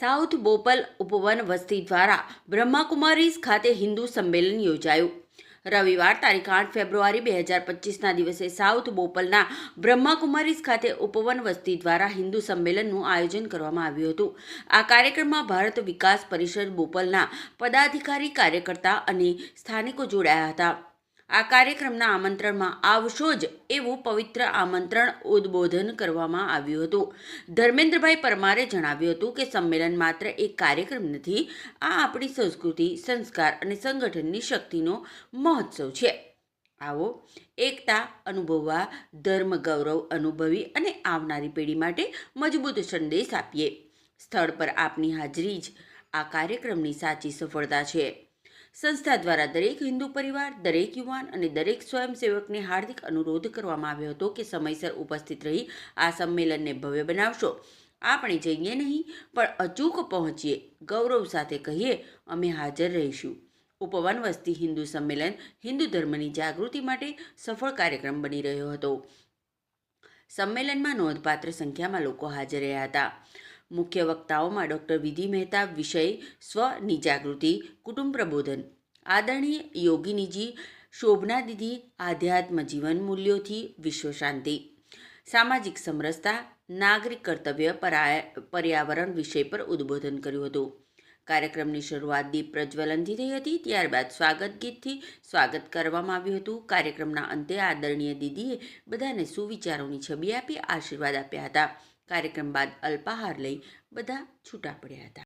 South Bopal ઉપવન વસ્તી દ્વારા બ્રહ્માકુમારીઝ ખાતે હિન્દુ સંમેલન યોજાયું. રવિવાર તારીખ આઠ ફેબ્રુઆરી બે હજાર પચીસના દિવસે સાઉથ બોપલના બ્રહ્માકુમારીઝ ખાતે ઉપવન વસ્તી દ્વારા હિન્દુ સંમેલનનું આયોજન કરવામાં આવ્યું હતું. આ કાર્યક્રમમાં ભારત વિકાસ પરિષદ બોપલના પદાધિકારી, કાર્યકર્તા અને સ્થાનિકો જોડાયા હતા. આ કાર્યક્રમના આમંત્રણમાં આવશો જ એવું પવિત્ર આમંત્રણ ઉદ્બોધન કરવામાં આવ્યું હતું. ધર્મેન્દ્રભાઈ પરમારે જણાવ્યું હતું કે સંમેલન માત્ર એક કાર્યક્રમ નથી, આ આપણી સંસ્કૃતિ, સંસ્કાર અને સંગઠનની શક્તિનો મહોત્સવ છે. આવો એકતા અનુભવવા, ધર્મ ગૌરવ અનુભવી અને આવનારી પેઢી માટે મજબૂત સંદેશ આપીએ. સ્થળ પર આપની હાજરી જ આ કાર્યક્રમની સાચી સફળતા છે. સંસ્થા દ્વારા દરેક હિન્દુ પરિવાર, દરેક યુવાન અને દરેક સ્વયંસેવકને હાર્દિક અનુરોધ કરવામાં આવ્યો હતો કે સમયસર ઉપસ્થિત રહી આ સંમેલનને ભવ્ય બનાવશો. આપણે જઈએ નહીં, પણ અચૂક પહોંચીએ, ગૌરવ સાથે કહીએ, અમે હાજર રહીશું. ઉપવન વસ્તી હિન્દુ સંમેલન હિન્દુ ધર્મની જાગૃતિ માટે સફળ કાર્યક્રમ બની રહ્યો હતો. સંમેલનમાં નોંધપાત્ર સંખ્યામાં લોકો હાજર રહ્યા હતા. મુખ્ય વક્તાઓમાં ડૉક્ટર વિધિ મહેતા, વિષય સ્વની જાગૃતિ કુટુંબ પ્રબોધન. આદરણીય યોગિનીજી શોભના દીદી આધ્યાત્મ જીવન મૂલ્યોથી વિશ્વ શાંતિ. સામાજિક સમરસતા, નાગરિક કર્તવ્ય પરાય, પર્યાવરણ વિષય પર ઉદ્બોધન કર્યું હતું. કાર્યક્રમની શરૂઆત દીપ પ્રજ્વલનથી થઈ હતી, ત્યારબાદ સ્વાગત ગીતથી સ્વાગત કરવામાં આવ્યું હતું. કાર્યક્રમના અંતે આદરણીય દીદીએ બધાને સુવિચારોની છબી આપી આશીર્વાદ આપ્યા હતા. કાર્યક્રમ બાદ અલ્પાહાર લઈ બધા છૂટા પડ્યા હતા.